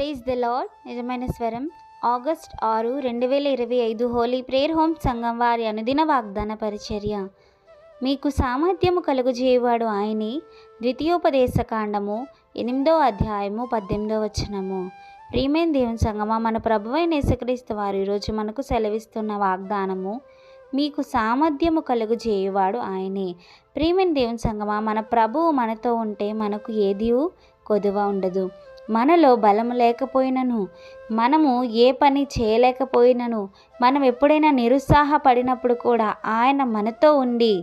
Praise the lord నిజమైన స్వరం. August ఆరు రెండు వేల ఇరవై ఐదు హోలీ ప్రేయర్ హోమ్ సంఘం వారి అనుదిన వాగ్దాన పరిచర్య. మీకు సామర్థ్యము కలుగుజేయవాడు ఆయనే. ద్వితీయోపదేశ కాండము ఎనిమిదో అధ్యాయము పద్దెనిమిదో వచనము. ప్రియమైన దేవుని సంగమా మన ప్రభువైన యేసుక్రీస్తు వారు ఈరోజు మనకు సెలవిస్తున్న వాగ్దానము మీకు సామర్థ్యము కలుగుజేయువాడు ఆయనే. ప్రియమైన దేవుని సంగమా మన ప్రభువు మనతో ఉంటే మనకు ఏదియూ కొదువ ఉండదు. మనలో బలము లేకపోయినను మనము ఏ పని చేయలేకపోయినను మనం ఎప్పుడైనా నిరుత్సాహపడినప్పుడు కూడా ఆయన మనతో ఉండి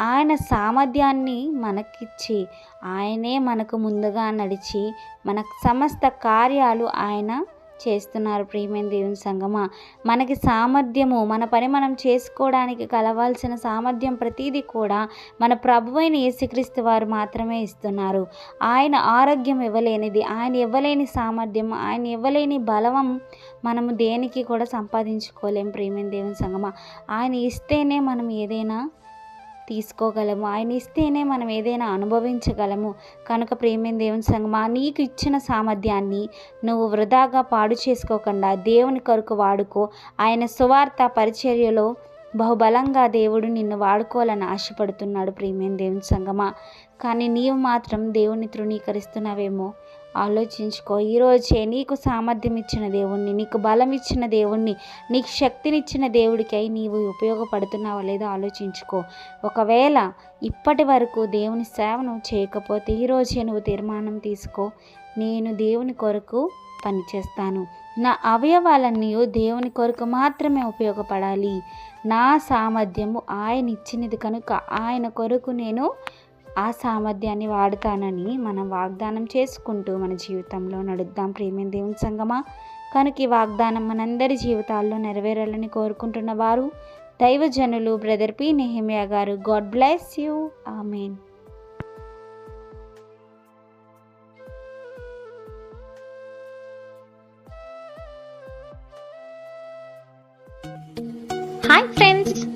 ఆయన సామర్థ్యాన్ని మనకిచ్చి ఆయనే మనకు ముందుగా నడిచి మన సమస్త కార్యాలు ఆయన చేస్తున్నారు ప్రియమైన దేవుని సంగమా. మనకి సామర్థ్యము మన పని మనం చేసుకోవడానికి కలవాల్సిన సామర్థ్యం ప్రతిదీ కూడా మన ప్రభువైన యేసుక్రీస్తు వారు మాత్రమే ఇస్తున్నారు. ఆయన ఆరోగ్యం ఇవ్వలేనిది ఆయన ఇవ్వలేని సామర్థ్యం ఆయన ఇవ్వలేని బలవం మనము దేనికి కూడా సంపాదించుకోలేం ప్రియమైన దేవుని సంగమా. ఆయన ఇస్తేనే మనం ఏదైనా తీసుకోగలము. ఆయన ఇస్తేనే మనం ఏదైనా అనుభవించగలము. కనుక ప్రేమైన దేవుని సంగమా నీకు ఇచ్చిన సామర్థ్యాన్ని నువ్వు వృధాగా పాడు చేసుకోకుండా దేవుని కొరకు వాడుకో. ఆయన సువార్త పరిచర్యలో బహుబలంగా దేవుడు నిన్ను వాడుకోవాలని ఆశపడుతున్నాడు ప్రియమైన దేవుని సంగమా కానీ నీవు మాత్రం దేవుని తృణీకరిస్తున్నావేమో. ఆలోచించుకో. ఈరోజే నీకు సామర్థ్యం ఇచ్చిన దేవుణ్ణి నీకు బలం ఇచ్చిన దేవుణ్ణి నీకు శక్తినిచ్చిన దేవుడికై నీవు ఉపయోగపడుతున్నావా లేదో ఆలోచించుకో. ఒకవేళ ఇప్పటి వరకు దేవుని సేవను చేయకపోతే ఈరోజే నువ్వు తీర్మానం తీసుకో. నేను దేవుని కొరకు పనిచేస్తాను. నా అవయవాలన్నీ దేవుని కొరకు మాత్రమే ఉపయోగపడాలి. నా సామర్థ్యము ఆయన ఇచ్చినది కనుక ఆయన కొరకు నేను ఆ సామర్థ్యాన్ని వాడుతానని మనం వాగ్దానం చేసుకుంటూ మన జీవితంలో నడుద్దాం ప్రేమైన దేవుని సంగమా? కనుక ఈ వాగ్దానం మనందరి జీవితాల్లో నెరవేరాలని కోరుకుంటున్న వారు దైవజనులు బ్రదర్ పి నెహిమియా గారు. God bless you. Amen. Hi friends.